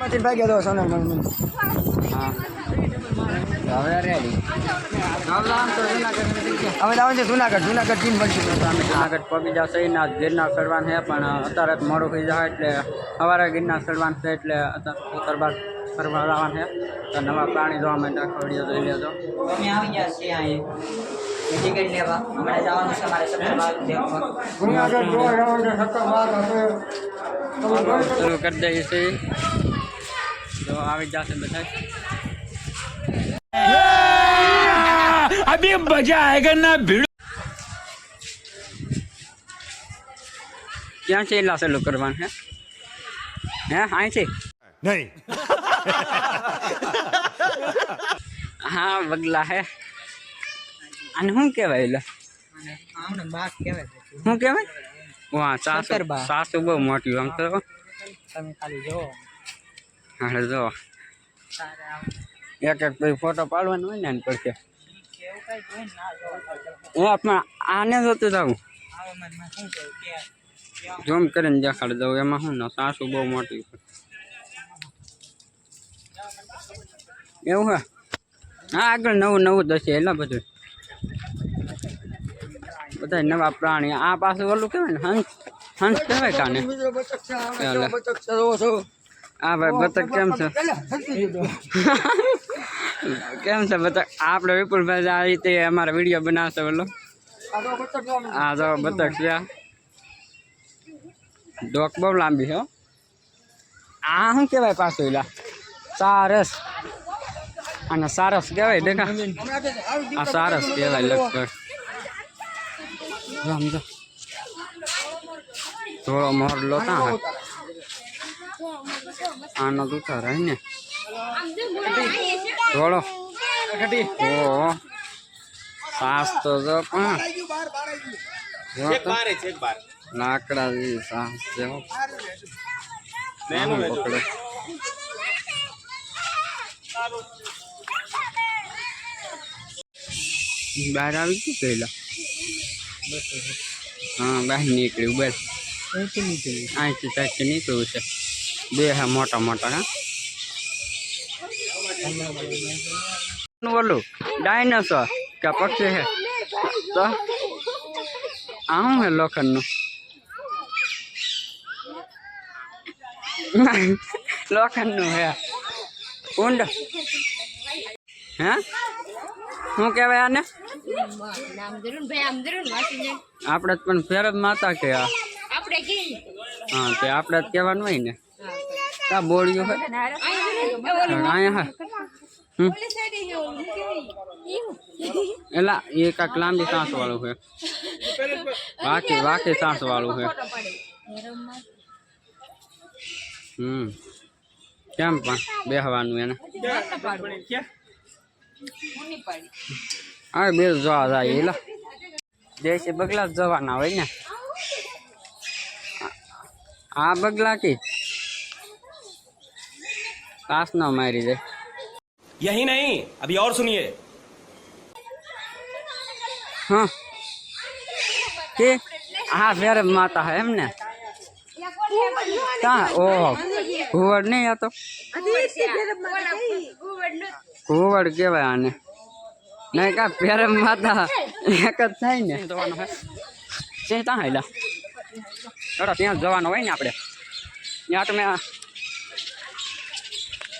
માંથી ભાઈ ગયો સોનલ મમ્મી હા હવે જુનાગઢ છે જુનાગઢ જુનાગઢ ટીમ બનશે અમે જુનાગઢ પગી જશે ના ગિરનાર ચડવાનું છે પણ અત્યારે મોડું થઈ જાય એટલે સવારે ગિરનાર ચડવાનું છે એટલે અત્યારે ઉત્તરબાદ ફરવા આવવાનું છે તો નવા પ્રાણી જોવા માટે આખો વીડિયો જોઈ લેજો અમે આવી ગયા છીએ અહીં ટિકિટ લેવા હમણાં જવાનું છે મારે સત્તર જુનાગઢ જોવા શરૂ કરી દઈએ છીએ तो आगे जा से अभी मज़ा आएगा ना भिड़ो क्या चाहिए लाशें लोग करवा है। आए थे? नहीं। हाँ बगला है। अनहूं के भाई ला? हूँ क्या भाई? वहाँ सास सास सुबह मोटी हम तो। હા જો. એક એક પછી ફોટો પાડવાનો હોય ને એની પડશે હું આપણા આને જોતું જાઉં. આવામાં માં શું કહું કે ઝૂમ કરીને દેખાડ દઉં. એમાં શું ને સાસુ બહુ મોટી એવું હે? હા આગળ નવું નવું દશે એટલે બધું. બધા નવા પ્રાણી. આ પાછું ઓલું કહેવાય ને હંસ હંસ કહેવાય કાને? આ ભાઈ બતક કેમ છે? કેમ છે બતક? આપણે વિપુલભાઈ આ રીતે અમારા વીડિયો બનાવશે બોલો. આ તો બતક જો છે. ડોક બહુ લાંબી છે હો. આ શું કહેવાય પાછું એલા સારસ. અને સારસ કહેવાય દેખા. આ સારસ કહેવાય લગભગ. જો આમ જો. થોડો મોરલો કાં હે આનો તો ઉતાર ને? સાસ તો જો પણ. લાકડા જેવી સાસ છે પકડે. બહાર આવી ગયું પહેલા હા બહાર નીકળ્યું બસ. અહીંથી ત્યાંથી નીકળ્યું છે. બે હા મોટા મોટા હા બોલું ડાયનોસોર કે પક્ષી હે તો આ શું હે લોખંડનું લોખંડનું હે ઊંડ હે શું કહેવાય આને નામ જરૂર ભાઈ આમ જરૂર વાંચી જાય આપણે જ પણ ફેર જ માતા કે આ આપણે કે હા તે આપણે જ કહેવાનું હોય ને તા બોળ્યું હોય અહીંયા હા. એલા, એ કાક લાંબી સાસ વાળું છે વાકી વાકી સાસ વાળું છે હમ. કેમ પણ બેહવાનું એને? હા બે જોવા જાય, એલા. દેશે બગલા જવાના હોય ને. આ બગલા કી? કાસ ન મારી જાય यही नहीं अभी और सुनिए હા કે હા ફેર માતા હે એમ ને કા ઓહો ઘુવડ નહીં આ તો ઘુવડ કહેવાય આને નહીં કા ફેર માતા એક જ થાય ને જવાનું હે તે ત્યાં હેલા ચલો ત્યાં જવાનું હોય ને આપણે ત્યાં તમે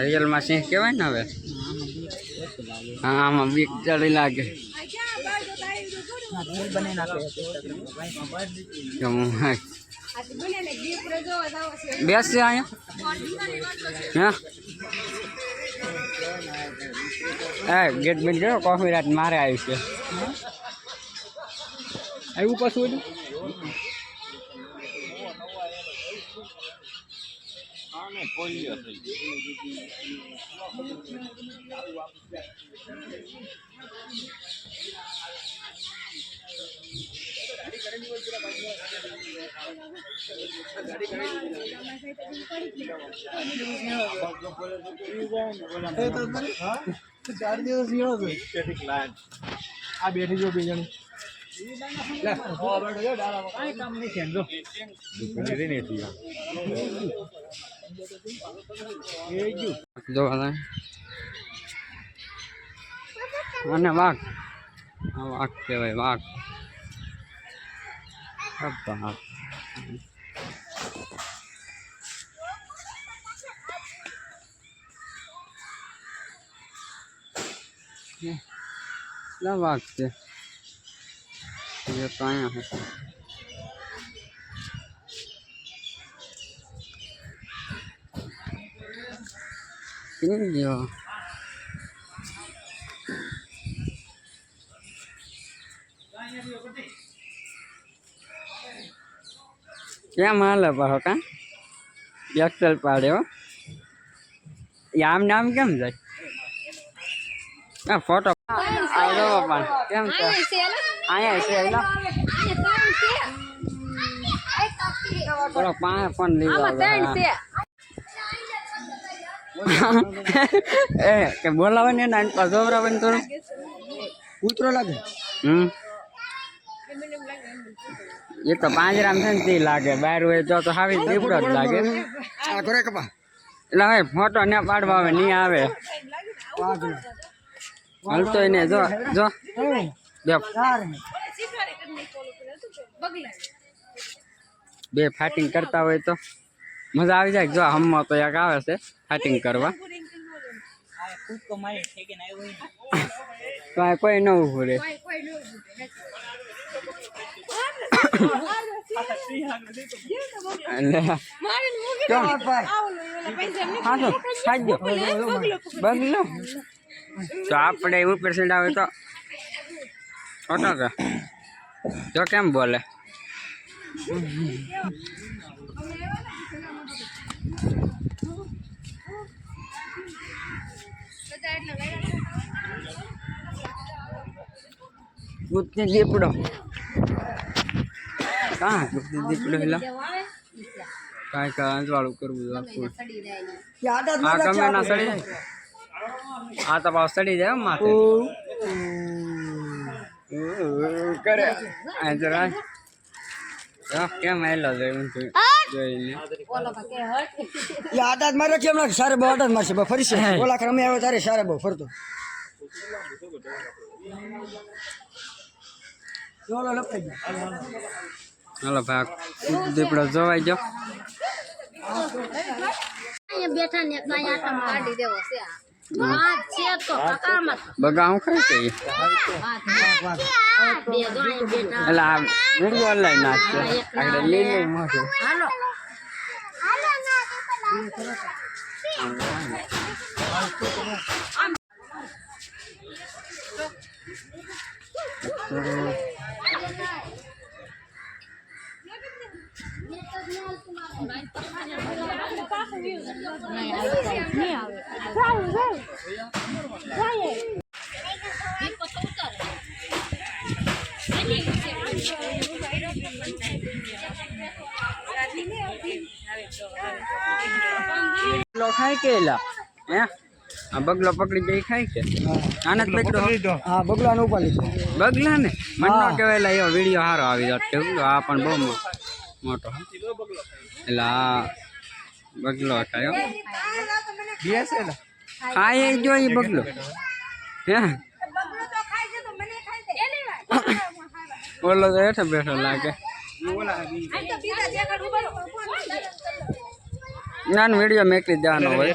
રિયલમાં સિંહ કહેવાય ને હવે? હા, આમાં બીક ચડી લાગે. બેસશે અહીંયા? હા? ગેટ બેટ ગયો કોફી રાત મારે આવી છે. આવ્યું પાછું ચાર દિવસ વીણો છો આ બેઠી જો બે જણી લે ઓ બેઠો જો ડાળામાં કાંઈ કામ નહીં છે જો એ ગયું જો હવે. અને વાઘ આ વાઘ કહેવાય, વાઘ અબ્બા. કેટલા વાઘ છે હશે કેમ ગયો કેમ હાલે પાછો કા એક્સેલ પાડ્યો એ આમ નામ કેમ જાય આ ફોટો આવ્યો પણ કેમ છે આને છે ને? અહીંયા છે એલો આને ત્રણ છે. આ કાપી. થોડો પાસે ફોન લીધો આમાં ત્રણ છે. એ કે બોલાવે ને નાન પર ને થોડું કૂતરો લાગે? હમ. એ તો પાંજરામ છે ને તે લાગે. બહાર હોય તો તો હાવી દીપડો જ લાગે. એટલે હવે ફોટો ને પાડવા આવે નહીં આવે. હાલતો એને જો જો. બે ફાટિંગ કરતા હોય તો. મજા આવી જાય. જો હમમાં તો એક આવે છે ફાઇટિંગ કરવા. કોઈ કોઈ ન નથી. હા તો આપણે એવું સીડ આવે તો કે. જો કેમ બોલે? કૂદની દીપડો કા કૂદની દીપડો એટલે જેવો આવે, ઈ છે. કાંઈ કાંઈ અંજવાળું કરવું જોઈએ ગમે એને સડી જાય ને. આ ગમે ના સડી જાય આ તો પાછો સડી જાય હો માથે કરે આ જરા જો કેમ આવેલો છે એવું જોઈ- જોઈને ઓલો તો કે હટ. એ આટાત મારે કેમ લાગે સારે બહુ આટાત મારશે બહુ ફરી છે ઓલા રમે આવ્યો તારે સારે બહુ ફરતો લપટાઈ ભાગ. દીપડો જોવાઈ જો બેઠા ને કાઢી દેવો છે. બગા હું ખાઈ કઈ. એટલે આ વીડિયો ઓનલાઈન નાખશે આગળ લીલું મોઢું હાલો. બગલો ખાય કે એલા? હે? આ બગલો પકડી જાય ખાય કે? આને બગલો હા બગલા બગલાને ઉપાડી બગલા ને? મને કહેવાય એવો વીડિયો સારો આવી જાત. આ પણ બહુ મોટો એટલે આ બગલો હટાયો ખાય એ જો એ બગલો. હે? ઓલો તો હેઠે બેઠો લાગે. ના વીડિયો મેકલી દેવાનો હોય.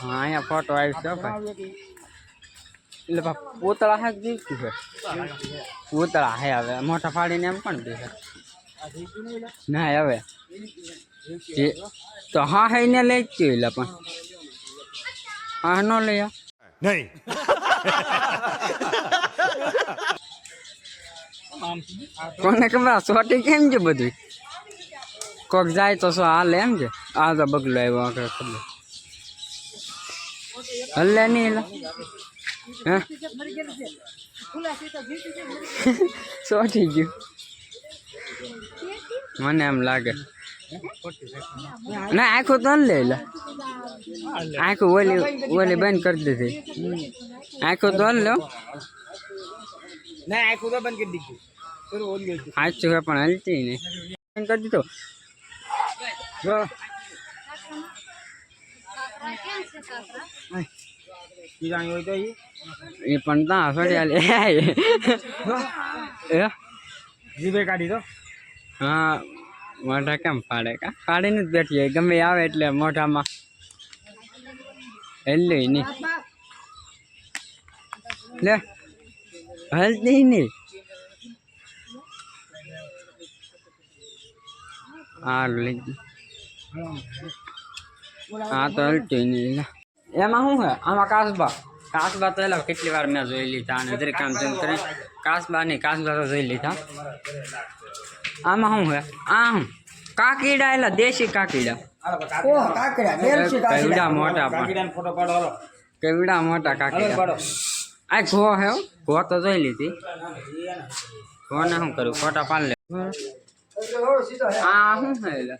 હા અહીંયા ફોટો આવી છે ભાઈ. એટલે બા પૂતળા હે જીવતી છે. પૂતળા હે હવે મોટા ફાડીને એમ પણ દે છે? ના હવે. તો હા હે ને લઈ જ ગયું એટલે પણ. હા ન લઈ નહીં. કોને ખબર સોટી કેમ છે બધું કોક જાય તો શું હાલે એમ છે આ તો બગલો આવ્યો આગળ ખબર. હલ્લે નહીં એલા હે સોટી ગયું મને એમ લાગે ના આખું તો લે એલા આખું ઓલી ઓલી બંધ કરી દીધી આખું તો લો ના આખું તો બંધ કરી દીધું થોડું ઓલી ગયું સાચું હે પણ હલતી નહીં બંધ કરી દીધો એ પણ ત્યાં ફર્યા લે એ જીભે કાઢી દો હા, મોઢા કેમ ફાડે કા? પાડીને જ બેઠી હોય. ગમે આવે એટલે મોઢામાં. હેલ્યું નહીં લે હલતી નહીં હારું, લઈ ગઈ હા તો હલતું નહીં લે. એમાં શું છે આમાં કાસબા કાસબા તો એલા કેટલી વાર મેં જોઈ લીધા અને દરેક કામ જેમ કરી કાસબા નહીં કાસબા તો જોઈ લીધા આમાં શું છે આ શું કાકીડા એલા દેશી કાકીડા કેવડા મોટા પણ કાકીડાનો ફોટો પાડો હાલો કેવડા મોટા હાલો કાકીડા પાડો આ ઘો હે હો. ઘો તો જોઈ લીધી ઘોને શું કરું ફોટા પાડ લે આ શું છે એલા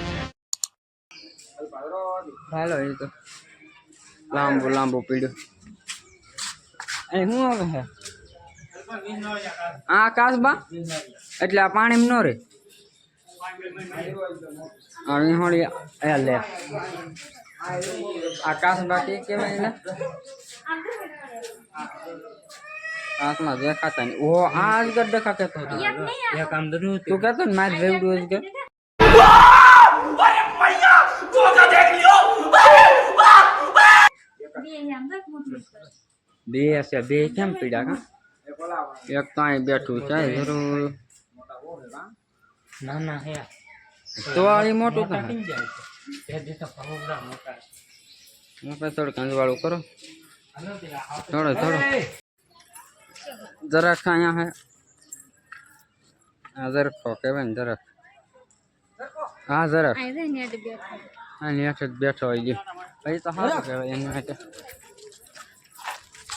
હાલો, એ તો. લાંબુ લાંબુ પીડ્યું એ શું આવે હે? આ કાસબા એટલે આ પાણી ન રે? વિહોળી લે. આ કાસબા કેવાય ને કાસમાં દેખાતા નહીં. ઓ આ અજગર દેખા કેતો તું કહેતો ને, મારે રેવડું અજગર બે બે હશે બે કેમ પીડ્યા કા એક તો અહીં બેઠું છે જરૂર ના ના હે તો આ ઈ મોટું તો કાપી જાય છે તે તો પહોંચરા મોટા આપણે થોડું કંજવાળું કરો થોડો થોડો જરાક અહીંયા હે હા જરાક તો કહેવાય ને જરાક હા જરાક આ રે નેટ બેઠો આની હેઠ જ બેઠો હોય ગયો પછી તો સારું કહેવાય એની માટે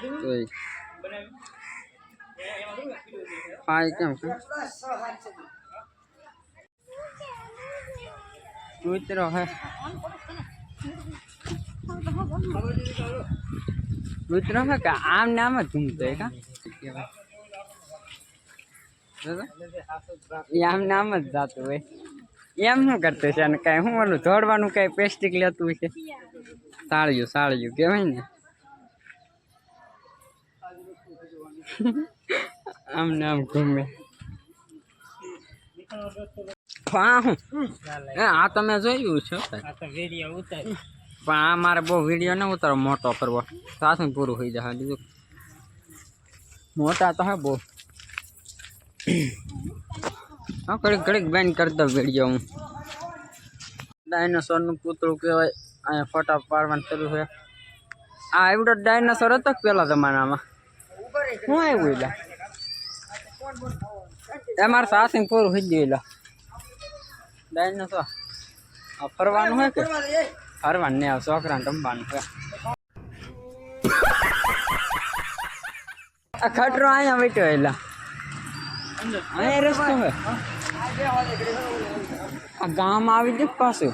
આ જોઈ ખાય કેમ કે કૂતરો હે કૂતરો હે કે આમ ને આમ જ ઘૂમતો હે કા દાદા? એ આમ ને આમ જ જાતું હોય એમ શું કરતું છે અને કાંઈ શું ઓલું દોડવાનું કાંઈ પેસ્ટિક લેતું હોય છે સાળિયું સાળિયું કહેવાય ને આમ ને આમ ઘૂમે હા હું એ આ તમે જોયું છે ભાઈ. આ તો વેડિયા ઉતારી પણ આ મારે બહુ વિડીયો ન ઉતારો મોટો કરવો સાસું પૂરું થઈ જાય બીજું મોટા તો હે બહુ હા ઘડીક ઘડીક બેન કરી દઉં વિડીયો હું ડાયનાસોરનું પૂતળું કહેવાય અહીંયા ફોટા પાડવાનું શરૂ છે આ એવડો ડાયનાસોર હતો કે પેલા જમાનામાં શું આવ્યું એટલે? એ મારે સાસું પૂરું થઈ ગયું એટલે. ડાયનાસોર તો ફરવાનું હોય કે? ફરવાનું નહીં આવે, છોકરાને રમવાનું છે આ ખટરો અહીંયા બેઠો એલા અહીંયા રસ્તો હે આ ગામ આવી જ પાછું?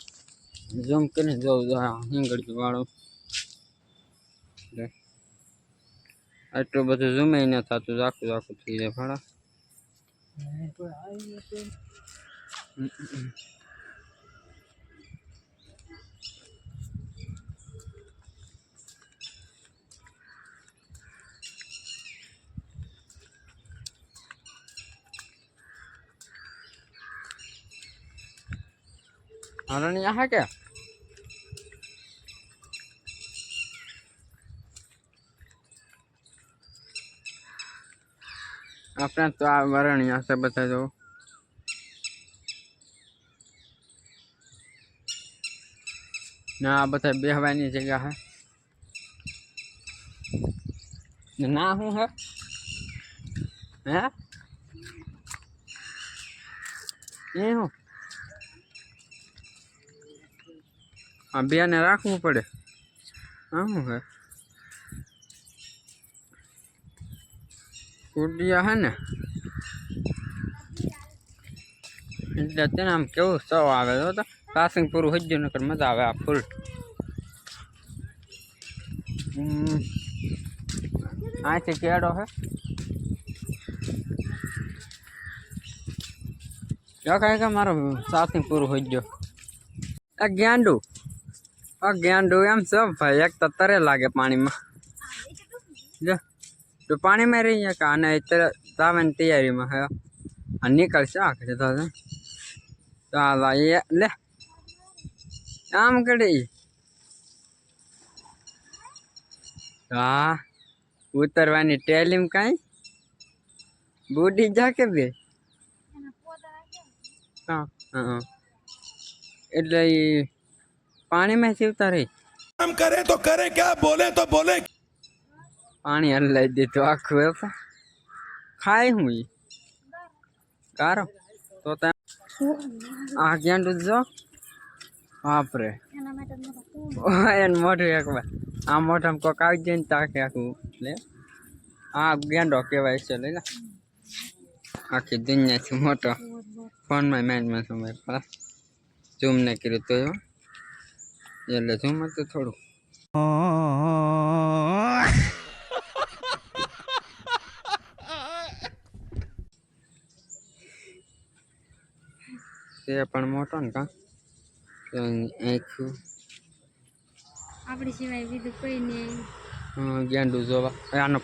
ઝૂમ કરીને જોઉં જો આ હિંગડીઓ વાળું લે. આટલું બધું ઝૂમે ન થતું ઝાખું ઝાખું થઈ જાય ભાડા હરણિયા હા કે આપણે તો આ વરણિયા છે બધા જો ના આ બધા બેહવાની જગ્યા હે ને ના શું હે હે એ શું આ બેને રાખવું પડે હા શું કુડિયા હે ને? એટલે તેને આમ કેવું સવ આવે જો તો. પાસિંગ પૂરું હજ્જુ નકર મજા આવે આ ફૂલ. આથી કેડો હે. કાંઈ કે મારો સાસિંગ પૂરું હજ્જો આ ગેંડું. આ ગેંડું એમ છે ભાઈ, એક તો તરે લાગે પાણીમાં. તો પાણીમાં રહી ગયા કે આને અત્યારે તાવાની તૈયારીમાં હે આ નીકળશે આખરે તો છે. તો આ એ લે આમ કરી હા ઉતરવાની ટેલીમ કાંઈ બુડી જા કે બે હા હા એટલે એ પાણીમાં જીવતા રહી हम करें तो करें क्या बोले तो बोले પાણી હલાવી દીધું આખું એ ખાય હું એ કારો તો ત્યાં આ ગેંડું જો? બાપરે. એને મોઢું એક વાર. આ મોઢામાં કોક આવી જાય ને તાકે આખું, લે. આ ગેંડો કહેવાય છે લઈ લે. આખી દુનિયાથી મોટો. ફોનમાં મેચમાં સમય પાસે. ઝૂમ ને કર્યું તો. એટલે ઝૂમ હતું થોડું. તે પણ મોટો ને કા? આખું આપણી સિવાય બીજું કોઈ નહીં. ગેંડું જોવા. આનો